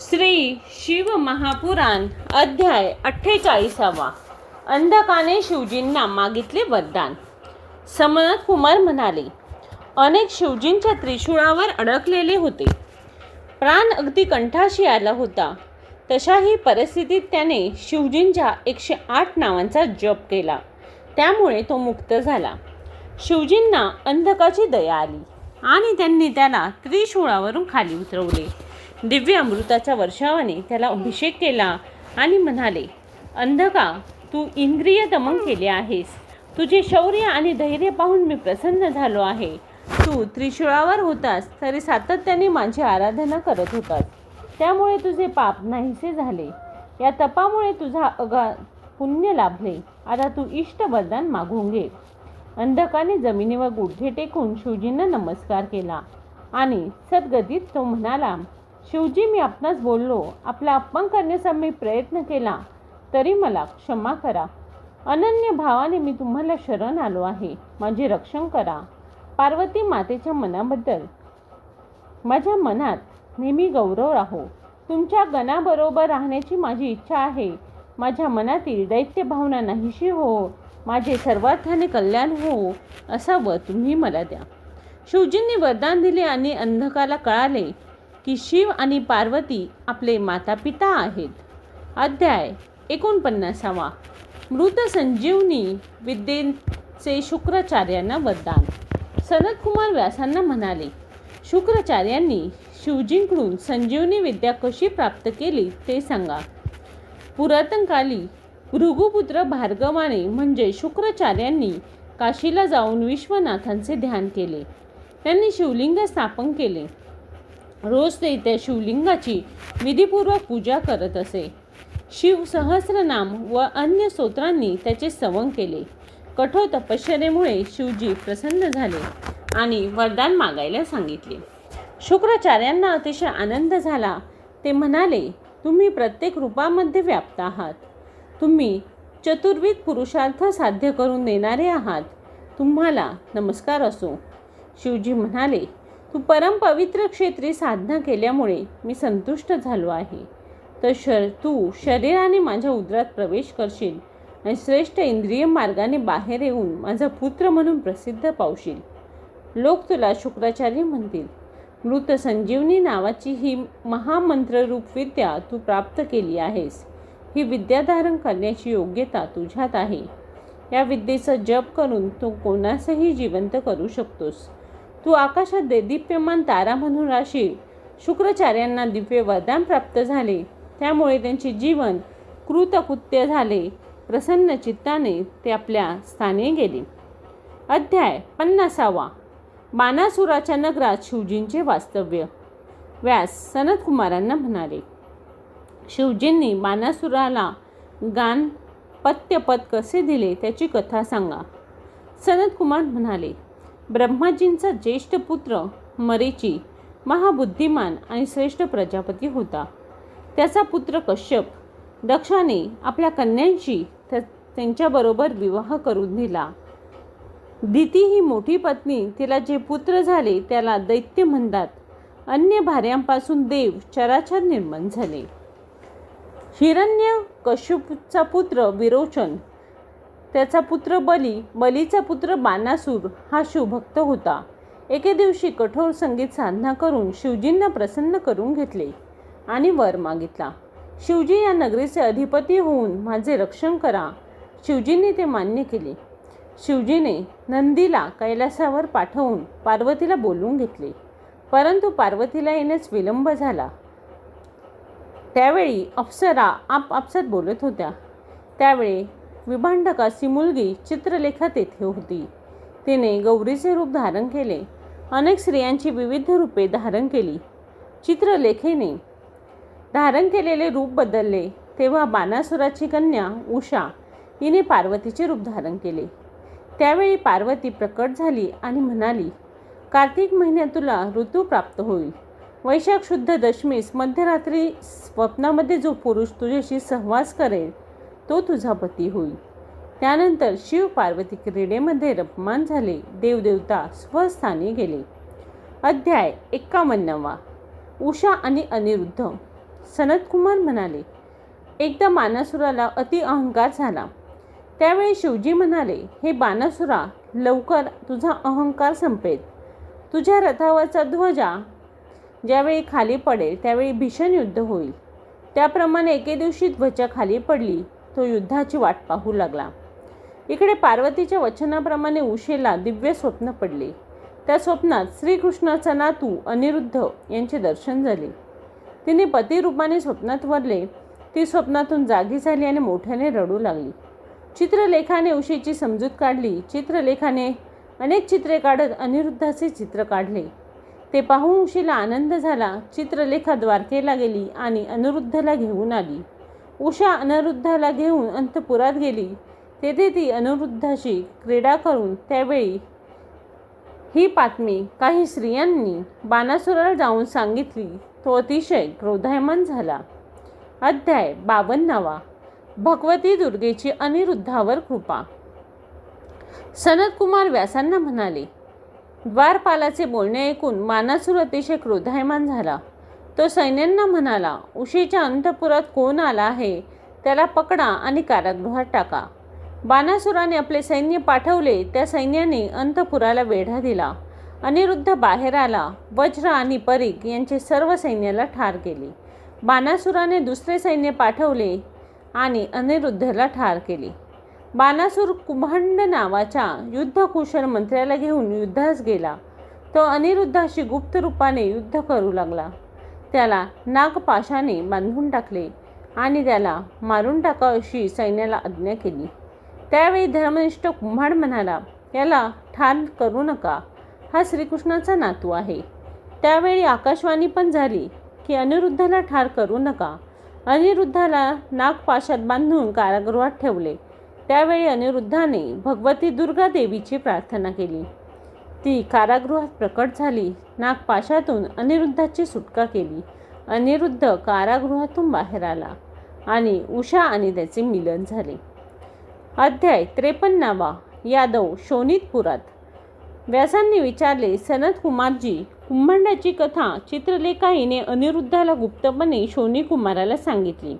श्री शिव महापुराण अध्याय अठ्ठेचाळीसावा. अंधकाने शिवजींना मागितले वरदान. समनाथ कुमार म्हणाले अनेक शिवजींच्या त्रिशूळावर अडकलेले होते. प्राण अगदी कंठाशी आला होता. तशाही परिस्थितीत त्याने शिवजींच्या एकशे आठ नावांचा जप केला. त्यामुळे तो मुक्त झाला. शिवजींना अंधकाची दया आली आणि त्यांनी त्याला त्रिशूळावरून खाली उतरवले. दिव्य अमृताच्या वर्षावाने त्याला अभिषेक केला आणि म्हणाले अंधका तू इंद्रिय दमन केले आहेस. तुझे शौर्य आणि धैर्य पाहून मी प्रसन्न झालो आहे. तू त्रिशूळावर होतास तरी सातत्याने माझी आराधना करत होतास. त्यामुळे तुझे पाप नाहीसे झाले. या तपामुळे तुझा अगा पुण्य लाभले. आता तू इष्ट वरदान मागून घे. अंधकाने जमिनीवर गुडघे टेकून शिवजींना नमस्कार केला आणि सद्गतीत तो म्हणाला शिवजी मी आपणास बोललो आपला अपमान करण्याचा मी प्रयत्न केला तरी मला क्षमा करा. अनन्य भावाने मी तुम्हाला शरण आलो आहे. माझे रक्षण करा. पार्वती मातेच्या मनाबद्दल. माझ्या मनात नेहमी गौरव राहो. तुमच्या गणाबरोबर राहण्याची माझी इच्छा आहे. माझ्या मनातील दैत्य भावना नाहीशी हो. माझे सर्वार्थाने कल्याण हो असावं तुम्ही मला द्या. शिवजींनी वरदान दिले आणि अंधकाला कळाले. की शिव आणि पार्वती आपले माता पिता आहेत. अध्याय एकोणपन्नासावा. मृत संजीवनी विद्येचे शुक्राचार्यांना वरदान. सनतकुमार व्यासांना म्हणाले शुक्राचार्यांनी शिवजींकडून संजीवनी विद्या कशी प्राप्त केली ते सांगा. पुरातनकाली भृगुपुत्र भार्गवाने म्हणजे शुक्राचार्यांनी काशीला जाऊन विश्वनाथांचे ध्यान केले. त्यांनी शिवलिंग स्थापन केले. रोज ते त्या शिवलिंगाची विधीपूर्वक पूजा करत असे. शिव सहस्रनाम व अन्य स्तोत्रांनी त्याचे सवन केले. कठोर तपश्चर्येमुळे शिवजी प्रसन्न झाले आणि वरदान मागायला सांगितले. शुक्राचार्यांना अतिशय आनंद झाला. ते म्हणाले तुम्ही प्रत्येक रूपामध्ये व्याप्त आहात. तुम्ही चतुर्विध पुरुषार्थ साध्य करून देणारे आहात. तुम्हाला नमस्कार असो. शिवजी म्हणाले तू परमपवित्र क्षेत्री साधना केल्यामुळे मी संतुष्ट झालो आहे. तर शर तू शरीराने माझ्या उदरात प्रवेश करशील आणि श्रेष्ठ इंद्रिय मार्गाने बाहेर येऊन माझा पुत्र म्हणून प्रसिद्ध पावशील. लोक तुला शुक्राचार्य म्हणतील. मृत संजीवनी नावाची ही महामंत्ररूप विद्या तू प्राप्त केली आहेस. ही विद्या धारण करण्याची योग्यता तुझ्यात आहे. या विद्येचा जप करून तू कोणासही जिवंत करू शकतोस. तू आकाशात देदीप्यमान तारा म्हणून राशील. शुक्राचार्यांना दिव्य वरदान प्राप्त झाले. त्यामुळे त्यांचे जीवन कृतकृत्य झाले. प्रसन्न चित्ताने ते आपल्या स्थानी गेले. अध्याय पन्नासावा. बाणासुराच्या नगरात शिवजींचे वास्तव्य. व्यास सनतकुमारांना म्हणाले शिवजींनी बाणासुराला गान पत्यपद कसे दिले त्याची कथा सांगा. सनतकुमार म्हणाले ब्रह्माजींचा ज्येष्ठ पुत्र मरीची महाबुद्धिमान आणि श्रेष्ठ प्रजापती होता. त्याचा पुत्र कश्यप दक्षाने आपल्या कन्यांशी त्या त्यांच्याबरोबर विवाह करून दिला. दिती ही मोठी पत्नी तिला जे पुत्र झाले त्याला दैत्य म्हणतात. अन्य भार्यांपासून देव चराचर निर्माण झाले. हिरण्य कश्यपचा पुत्र विरोचन त्याचा पुत्र बली बलीचा पुत्र बानासूर हा शिवभक्त होता. एके दिवशी कठोर संगीत साधना करून शिवजींना प्रसन्न करून घेतले आणि वर मागितला. शिवजी या नगरीचे अधिपती होऊन माझे रक्षण करा शिवजींनी ते मान्य केले. शिवजीने नंदीला कैलासावर पाठवून पार्वतीला बोलवून घेतले. परंतु पार्वतीला येण्यास विलंब झाला. त्यावेळी अप्सरा आपापसात बोलत होत्या. त्यावेळी विभांडकाची मुलगी चित्रलेखा तेथे होती. तिने गौरीचे रूप धारण केले. अनेक स्त्रियांची विविध रूपे धारण केली. चित्रलेखेने धारण केलेले रूप बदलले. तेव्हा बाणासुराची कन्या उषा हिने पार्वतीचे रूप धारण केले. त्यावेळी पार्वती प्रकट झाली आणि म्हणाली कार्तिक महिन्यात तुला ऋतू प्राप्त होईल. वैशाख शुद्ध दशमीस मध्यरात्री स्वप्नामध्ये जो पुरुष तुझ्याशी सहवास करेल तो तुझा पती होईल. त्यानंतर शिव पार्वती क्रीडेमध्ये रपमान झाले. देवदेवता स्वस्थानी गेले. अध्याय एक्कावन्नवा. उषा आणि अनिरुद्ध. सनतकुमार म्हणाले एकदा बाणासुराला अति अहंकार झाला. त्यावेळी शिवजी म्हणाले हे बाणासुरा लवकर तुझा अहंकार संपेल. तुझ्या रथावरचा ध्वजा ज्यावेळी खाली पडेल त्यावेळी भीषण युद्ध होईल. त्याप्रमाणे एके दिवशी ध्वजा खाली पडली. तो युद्धाची वाट पाहू लागला. इकडे पार्वतीच्या वचनाप्रमाणे उशेला दिव्य स्वप्न पडले. त्या स्वप्नात श्रीकृष्णाचा नातू अनिरुद्ध यांचे दर्शन झाले. तिने पतिरूपाने स्वप्नात वरले. ती स्वप्नातून जागी झाली आणि मोठ्याने रडू लागली. चित्रलेखाने उशीची समजूत काढली. चित्रलेखाने अनेक चित्रे काढत अनिरुद्धाचे चित्र काढले. ते पाहून उशीला आनंद झाला. चित्रलेखा द्वारकेला गेली आणि अनिरुद्धला घेऊन आली. उषा अनिरुद्धाला घेऊन अंतपुरात गेली. तेथे ती अनिरुद्धाशी क्रीडा करून त्यावेळी ही बातमी काही स्त्रियांनी बाणासुराला जाऊन सांगितली. तो अतिशय क्रोधायमान झाला. अध्याय बावन्नावा. भगवती दुर्गेची अनिरुद्धावर कृपा. सनतकुमार व्यासांना म्हणाले द्वारपालाचे बोलणे ऐकून मानासूर अतिशय क्रोधायमान झाला. तो सैन्यांना म्हणाला उशीच्या अंतपुरात कोण आला आहे? त्याला पकडा आणि कारागृहात टाका. बाणासुराने आपले सैन्य पाठवले त्या सैन्याने अंतपुराला वेढा दिला. अनिरुद्ध बाहेर आला वज्र आणि परीक यांचे सर्व सैन्याला ठार केले. बाणासुराने दुसरे सैन्य पाठवले आणि अनिरुद्धला ठार केले. बाणासूर कुंभांड नावाच्या युद्धकुशल मंत्र्याला घेऊन युद्धास गेला. तो अनिरुद्धाशी गुप्त रूपाने युद्ध करू लागला. त्याला नागपाशाने बांधून टाकले आणि त्याला मारून टाका अशी सैन्याला आज्ञा केली. त्यावेळी धर्मनिष्ठ कुंभाड म्हणाला याला ठार करू नका. हा श्रीकृष्णाचा नातू आहे. त्यावेळी आकाशवाणी पण झाली की अनिरुद्धाला ठार करू नका. अनिरुद्धाला नागपाशात बांधून कारागृहात ठेवले. त्यावेळी अनिरुद्धाने भगवती दुर्गा देवीची प्रार्थना केली. ती कारागृहात प्रकट झाली. नागपाशातून अनिरुद्धाची सुटका केली. अनिरुद्ध कारागृहातून बाहेर आला आणि उषा आणि त्याचे मिलन झाले. अध्याय त्रेपन्नावा. यादव शोणितपुरात व्यासांनी विचारले सनत कुमारजी कुंभांडाची कथा चित्रलेखाईने अनिरुद्धाला गुप्तपणे शोनी कुमाराला सांगितली.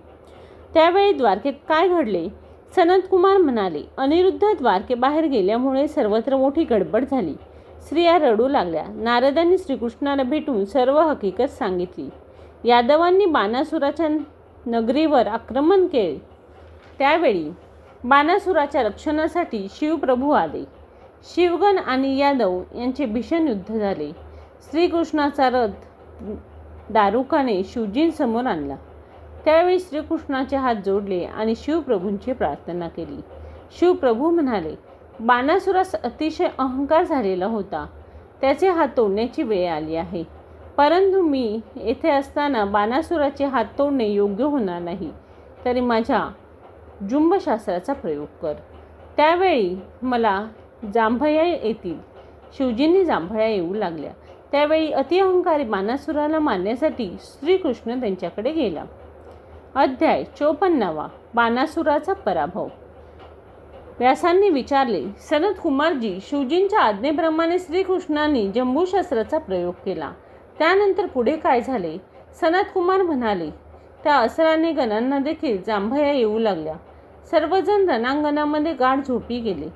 त्यावेळी द्वारकेत काय घडले? सनत कुमार म्हणाले अनिरुद्ध द्वारकेबाहेर गेल्यामुळे सर्वत्र मोठी गडबड झाली. स्त्रिया रडू लागल्या. नारदांनी श्रीकृष्णाला भेटून सर्व हकीकत सांगितली. यादवांनी बाणासुराच्या नगरीवर आक्रमण केले. त्यावेळी बाणासुराच्या रक्षणासाठी शिवप्रभू आले. शिवगण आणि यादव यांचे भीषण युद्ध झाले. श्रीकृष्णाचा रथ दारुकाने शिवजींसमोर आणला. त्यावेळी श्रीकृष्णाचे हात जोडले आणि शिवप्रभूंची प्रार्थना केली. शिवप्रभू म्हणाले बाणासुरास अतिशय अहंकार झालेला होता. त्याचे हात तोडण्याची वेळ आली आहे. परंतु मी येथे असताना बाणासुराचे हात तोडणे योग्य होणार नाही. तरी माझ्या जुंबशास्त्राचा प्रयोग कर. त्यावेळी मला जांभया येतील. शिवजींनी जांभया येऊ लागल्या. त्यावेळी अतिअहंकारी बाणासुराला मारण्यासाठी श्रीकृष्ण त्यांच्याकडे गेला. अध्याय चोपन्नावा. बाणासुराचा पराभव. व्यासांनी विचारले सनत कुमारजी शिवजींच्या आज्ञेप्रमाणे श्रीकृष्णांनी जंबूशास्त्राचा प्रयोग केला. त्यानंतर पुढे काय झाले? सनत कुमार म्हणाले त्या असराने गणांना देखील जांभया येऊ लागल्या. सर्वजण रणांगणामध्ये गाढ झोपी गेले.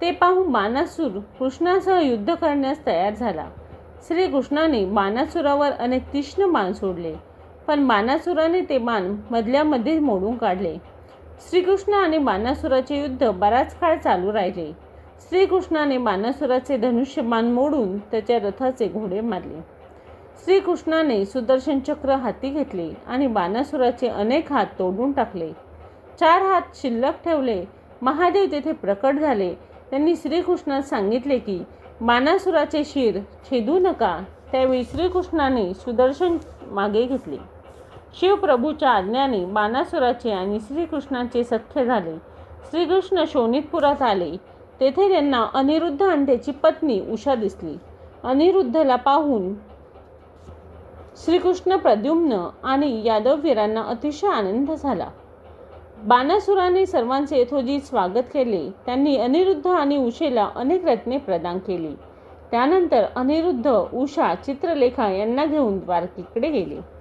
ते पाहून बाणासूर कृष्णासह युद्ध करण्यास तयार झाला. श्रीकृष्णाने बाणासुरावर अनेक तीक्ष्ण बाण सोडले पण बाणासुराने ते बाण मधल्यामध्ये मोडून काढले. श्रीकृष्ण आणि बाणासुराचे युद्ध बराच काळ चालू राहिले. श्रीकृष्णाने बाणासुराचे धनुष्यबाण मोडून त्याच्या रथाचे घोडे मारले. श्रीकृष्णाने सुदर्शन चक्र हाती घेतले आणि बाणासुराचे अनेक हात तोडून टाकले. चार हात शिल्लक ठेवले. महादेव तेथे प्रकट झाले. त्यांनी श्रीकृष्णास सांगितले की बाणासुराचे शिर छेदू नका. त्यावेळी श्रीकृष्णाने सुदर्शन मागे घेतले. शिवप्रभूच्या आज्ञाने बाणासुराचे आणि श्रीकृष्णाचे सख्य झाले. श्रीकृष्ण शोणितपुरात आले. तेथे त्यांना अनिरुद्ध आणि त्याची पत्नी उषा दिसली. अनिरुद्धला पाहून श्रीकृष्ण प्रद्युम्न आणि यादववीरांना अतिशय आनंद झाला. बाणासुराने सर्वांचे यथोजित स्वागत केले. त्यांनी अनिरुद्ध आणि उषेला अनेक रत्ने प्रदान केली. त्यानंतर अनिरुद्ध उषा चित्रलेखा यांना घेऊन द्वारकीकडे गेले.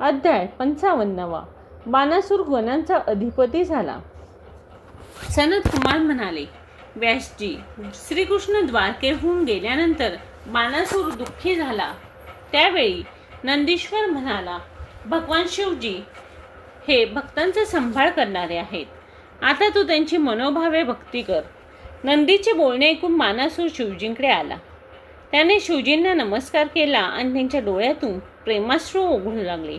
अध्याय पंचावन्नवा. बाणासूर गणांचा अधिपती झाला. सनत कुमार म्हणाले व्यासजी श्रीकृष्ण द्वारकेहून गेल्यानंतर बाणासूर दुःखी झाला. त्यावेळी नंदीश्वर म्हणाला भगवान शिवजी हे भक्तांचा सांभाळ करणारे आहेत. आता तू त्यांची मनोभावे भक्ती कर. नंदीचे बोलणे ऐकून मानासूर शिवजींकडे आला. त्याने शिवजींना नमस्कार केला आणि त्यांच्या डोळ्यातून प्रेमाश्रू ओघळू लागले.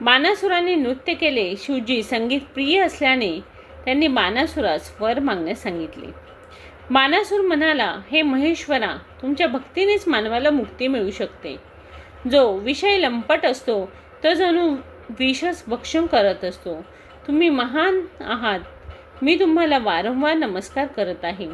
बाणासुराने नृत्य केले. शिवजी संगीत प्रिय असल्याने त्यांनी बाणासुरास वर मागण्यास सांगितले. बाणासूर म्हणाला हे महेश्वरा तुमच्या भक्तीनेच मानवाला मुक्ती मिळू शकते. जो विषय लंपट असतो तो जणू विषच भक्षण करत असतो. तुम्ही महान आहात. मी तुम्हाला वारंवार नमस्कार करत आहे.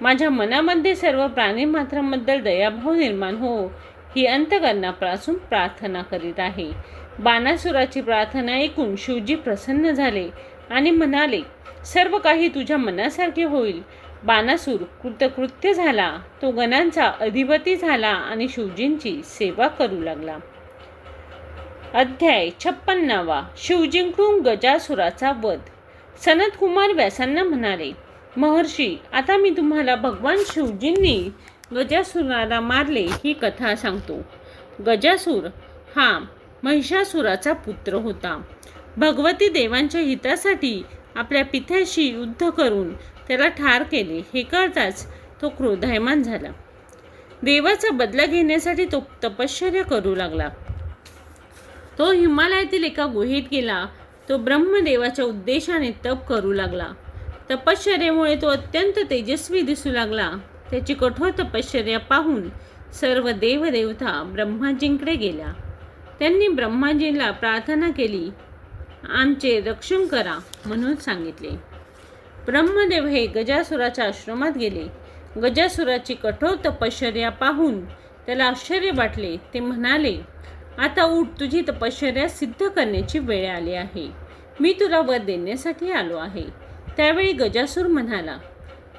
माझ्या मनामध्ये सर्व प्राणीमात्रांबद्दल दयाभाव निर्माण हो. ही अंतकरणापासून प्रार्थना करीत आहे. बाणासुराची प्रार्थना ऐकून शिवजी प्रसन्न झाले आणि म्हणाले सर्व काही तुझ्या मनासारखे होईल. बाणासूर कृतकृत्य झाला. तो गणांचा अधिपती झाला आणि शिवजींची सेवा करू लागला. अध्याय छप्पन्नावा. शिवजिंकडून गजासुराचा वध. सनत कुमार व्यासांना म्हणाले महर्षी आता मी तुम्हाला भगवान शिवजींनी गजासुराला मारले ही कथा सांगतो. गजासूर हा महिषासुराचा पुत्र होता. भगवती देवांच्या हितासाठी आपल्या पित्याशी युद्ध करून त्याला ठार केले हे कळताच तो क्रोधायमान झाला. देवाचा बदला घेण्यासाठी तो तपश्चर्या करू लागला. तो हिमालयातील एका गुहेत गेला. तो ब्रह्मदेवाच्या उद्देशाने तप करू लागला. तपश्चर्यामुळे तो अत्यंत तेजस्वी दिसू लागला. त्याची कठोर तपश्चर्या पाहून सर्व देवदेवता ब्रह्माजींकडे गेल्या. त्यांनी ब्रह्माजींना प्रार्थना केली आमचे रक्षण करा म्हणून सांगितले. ब्रह्मदेव हे गजासुराच्या आश्रमात गेले. गजासुराची कठोर तपश्चर्या पाहून त्याला आश्चर्य वाटले. ते म्हणाले आता उठ तुझी तपश्चर्या सिद्ध करण्याची वेळ आली आहे. मी तुला वर देण्यासाठी आलो आहे. त्यावेळी गजासूर म्हणाला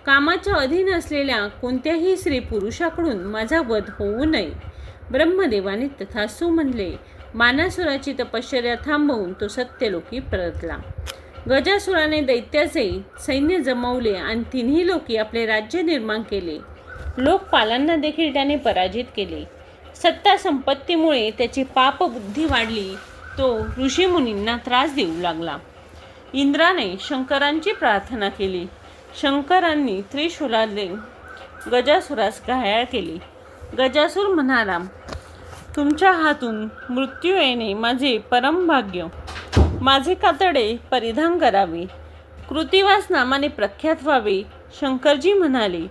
कामाच्या अधीन असलेल्या कोणत्याही स्त्री पुरुषाकडून माझा वध होऊ नये. ब्रह्मदेवाने तथासू म्हणले मानासुराची तपश्चर्या थांबवून तो सत्यलोकी परतला. गजासुराने दैत्याचे सैन्य जमवले आणि तिन्ही लोकी आपले राज्य निर्माण केले. लोकपालांना देखील त्याने पराजित केले. सत्ता संपत्तीमुळे त्याची पापबुद्धी वाढली तो ऋषीमुनींना त्रास देऊ लागला. इंद्राने शंकरांची प्रार्थना केली. शंकरांनी त्रिशूलाने गजासुरास घायाळ केली. गजासूर म्हणाला तुमच्या हातून मृत्यू येणे माझे परमभाग्य माझे कातडे परिधान करावे. कृतिवास नामाने प्रख्यात व्हावे. शंकरजी म्हणाले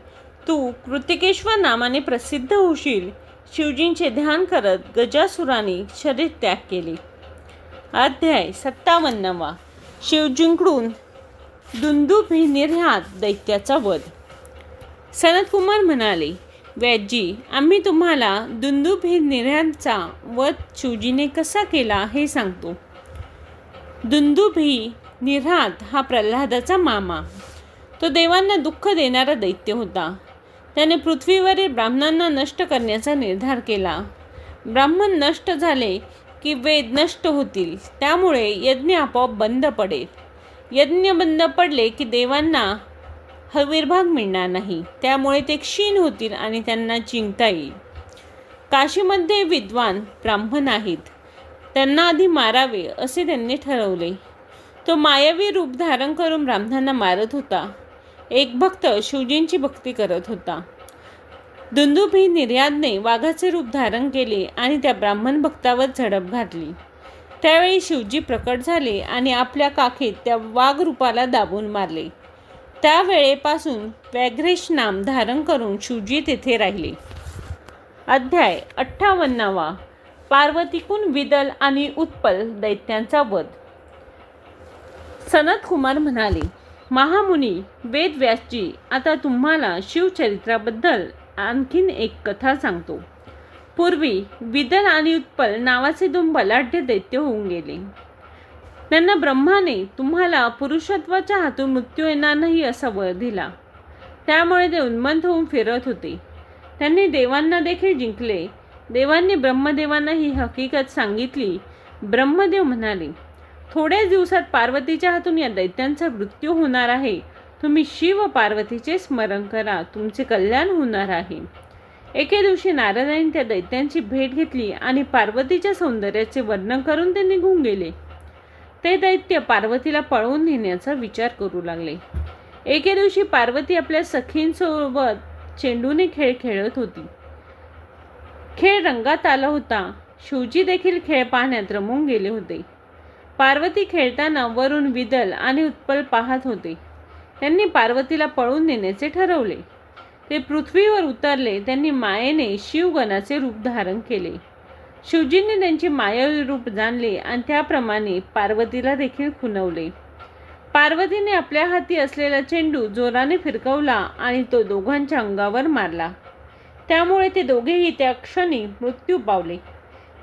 तू कृतिकेश्वर नामाने प्रसिद्ध होशील. शिवजींचे ध्यान करत गजासुराने शरीर त्याग केले. अध्याय सत्तावन्नवा. शिवजींकडून दुंदुभी निर्हात दैत्याचा वध. सनतकुमार म्हणाले वैद्यजी आम्ही तुम्हाला दुंदुभी निर्यातचा वध शिवजीने कसा केला हे सांगतो. दुंदुभी निर्हात हा प्रल्हादाचा मामा. तो देवांना दुःख देणारा दैत्य होता. त्याने पृथ्वीवरील ब्राह्मणांना नष्ट करण्याचा निर्धार केला. ब्राह्मण नष्ट झाले की वेद नष्ट होतील. त्यामुळे यज्ञ आपोआप बंद पडेल. यज्ञ बंद पडले की देवांना हविर्भाग मिळणार नाही. त्यामुळे ते क्षीण होतील आणि त्यांना जिंकता येईल. काशीमध्ये विद्वान ब्राह्मण आहेत. त्यांना आधी मारावे असे त्यांनी ठरवले. तो मायावी रूप धारण करून ब्राह्मणांना मारत होता. एक भक्त शिवजींची भक्ती करत होता. दुंदुभी निर्यादने वाघाचे रूप धारण केले आणि त्या ब्राह्मण भक्तावर झडप घातली. त्यावेळी शिवजी प्रकट झाले आणि आपल्या काखेत त्या वाघरूपाला दाबून मारले. त्यावेळेपासून व्याघ्रेश नाम धारण करून शिवजी तेथे राहिले. अध्याय अठ्ठावन्नावा. पार्वतीकून विदल आणि उत्पल दैत्यांचा वध. सनत कुमार म्हणाले महामुनी वेदव्यासजी आता तुम्हाला शिवचरित्राबद्दल आणखीन एक कथा सांगतो. पूर्वी विदल आणि उत्पल नावाचे दोन बलाढ्य दैत्य होऊन गेले. त्यांना ब्रह्माने तुम्हाला पुरुषत्वाच्या हातून मृत्यू येणार नाही असा वर दिला. त्यामुळे ते उन्मंत होऊन फिरत होते. त्यांनी देवांना देखील जिंकले. देवांनी ब्रह्मदेवांना ही हकीकत सांगितली. ब्रह्मदेव म्हणाले थोड्याच दिवसात पार्वतीच्या हातून या दैत्यांचा मृत्यू होणार आहे. तुम्ही शिव पार्वतीचे स्मरण करा. तुमचे कल्याण होणार आहे. एके दिवशी नारदांनी त्या दैत्यांची भेट घेतली आणि पार्वतीच्या सौंदर्याचे वर्णन करून ते निघून गेले. ते दैत्य पार्वतीला पळवून नेण्याचा विचार करू लागले. एके दिवशी पार्वती आपल्या सखींसोबत चेंडूने खेळ खेळत होती. खेळ रंगात आला होता. शिवजी देखील खेळ पाहण्यात रमून गेले होते. पार्वती खेळताना वरून विदल आणि उत्पल पाहत होते. त्यांनी पार्वतीला पळून नेण्याचे ठरवले. ते पृथ्वीवर उतरले त्यांनी मायेने शिवगणाचे रूप धारण केले. शिवजींनी त्यांचे मायावी रूप जाणले आणि त्याप्रमाणे पार्वतीला देखील खुनवले पार्वतीने आपल्या हाती असलेला चेंडू जोराने फिरकवला आणि तो दोघांच्या अंगावर मारला. त्यामुळे ते दोघेही त्या क्षणी मृत्यू पावले.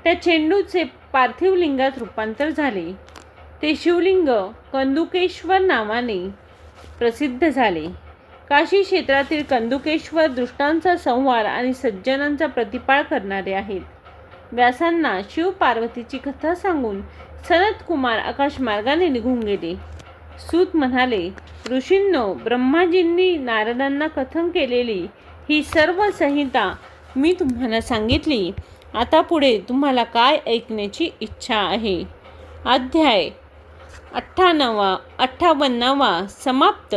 त्या चेंडूचे पार्थिव लिंगात रूपांतर झाले. ते शिवलिंग कंदुकेश्वर नावाने प्रसिद्ध झाले. काशी क्षेत्रातील कंदुकेश्वर दृष्टांचा संहार आणि सज्जनांचा प्रतिपाळ करणारे आहेत. व्यासांना शिव पार्वतीची कथा सांगून सनत कुमार आकाशमार्गाने निघून गेले. सूत म्हणाले ऋषींनो ब्रह्माजींनी नारदांना कथन केलेली ही सर्व संहिता मी तुम्हाला सांगितली. आता पुढे तुम्हाला काय ऐकण्याची इच्छा आहे? अध्याय अठ्ठावन्नावा अठ्ठावन्नावा समाप्त.